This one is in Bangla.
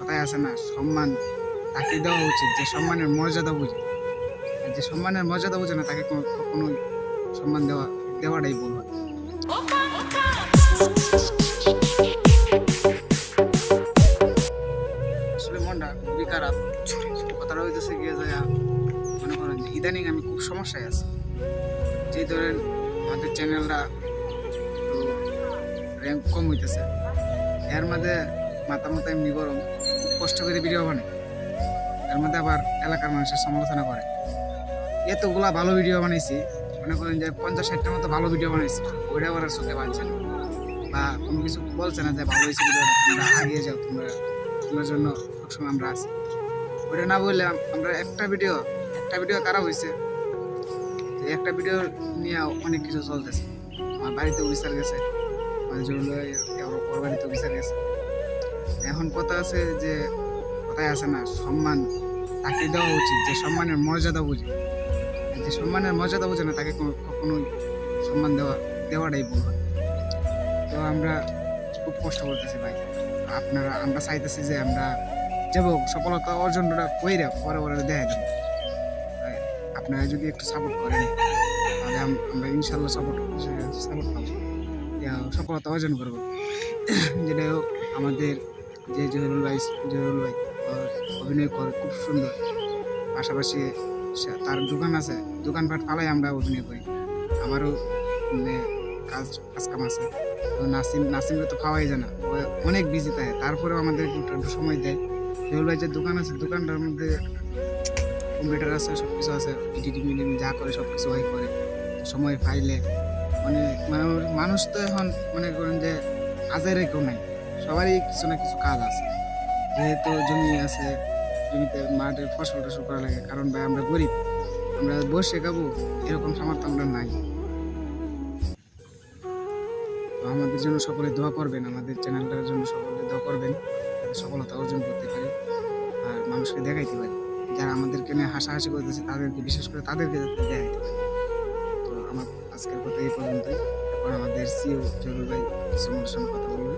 কথায় আছে না, সম্মান। তাকে দেওয়া উচিত, যে সম্মানের মর্যাদা বুঝে। যে সম্মানের মর্যাদা বুঝে না, তাকে কোনো- কখনোই সম্মান দেওয়া দেওয়াটাই ভুল হয়। আসলে মনটা খুবই খারাপ। কথাটা হইতেছে গিয়ে যে, মনে করেন ইদানিং আমি খুব সমস্যায় আছি। যে ধরেন, আমাদের চ্যানেলরা র্যাঙ্ক কম হইতেছে। এর মধ্যে মাথা মাথা এমনি গরম, কষ্ট করে ভিডিও বানাই এর মধ্যে আবার এলাকার মানুষের সমালোচনা করে। এতগুলা ভালো ভিডিও বানাইছি, মনে করেন যে পঞ্চাশ ষাটটার মতো ভালো ভিডিও বানাইছি, ওইটা আবার চোখে পাচ্ছে না। বা কোনো কিছু বলছে না যে ভালো হয়েছে ভিডিওটা, তোমরা যাও, তোমরা, তোমার জন্য সবসময় আমরা আছি। ওইটা না বললে আমরা একটা ভিডিও একটা ভিডিও খারাপ হয়েছে একটা ভিডিও নিয়ে অনেক কিছু চলতেছে। আমার বাড়িতে অফিসার গেছে আমার জন্য বাড়িতে অফিসার গেছে। এখন কথা আছে যে, কথায় আছে না, সম্মান তাকে দেওয়া উচিত, যে সম্মানের মর্যাদা বুঝে। যে সম্মানের মর্যাদা বুঝে না, তাকে কখনোই সম্মান দেওয়া, দেওয়াটাই ভুল। তো আমরা খুব কষ্ট করতেছি ভাই। আপনারা, আমরা চাইতেছি যে আমরা যাব, সফলতা অর্জনটা কইরা পরে পরে দেখা দেবো আপনারা যদি একটু সাপোর্ট করেন, তাহলে আমরা ইনশাল্লাহ সাপোর্ট সাপোর্ট পাবো সফলতা অর্জন করব। যেটা আমাদের যে জহিরুল ভাই জহিরুল ভাই অভিনয় করে, খুব সুন্দর। পাশাপাশি তার দোকান আছে, দোকানপাট পালাই আমরা অভিনয় করি। আমারও মানে কাজ কাজ কাম আছে। তো নাসিম নাসিমকে তো খাওয়াই যায় না। অনেক বিজি থাকে। তারপরেও আমাদের একটু সময় দেয়। জহুল ভাই যে দোকান আছে, দোকানটার মধ্যে কম্পিউটার আছে সব কিছু আছে। এডিটিং মিডিং যা করে সব কিছু ওই করে। সময় পাইলে মানে মানে মানুষ তো এখন মনে করেন যে আজারে কেউ নাই। সবারই কিছু না কিছু কাজ আছে। যেহেতু জমি আছে, জমিতে মাঠে ফসল টসল করা লাগে, কারণ ভাই আমরা গরিব, আমরা বসে খাব, এরকম সামর্থ্য আমরা নাই। আমাদের জন্য সকলে দোয়া করবেন, আমাদের চ্যানেলটার জন্য সকলে দোয়া করবেন সফলতা অর্জন করতে পারি আর মানুষকে দেখাইতে পারি। যারা আমাদেরকে নিয়ে হাসাহাসি করতেছে, তাদেরকে, বিশেষ করে তাদেরকে দেখাইতে পারি। তো আমার আজকের কথা এই পর্যন্তই। এখন আমাদের সিও জরুর ভাই কথা বলবে।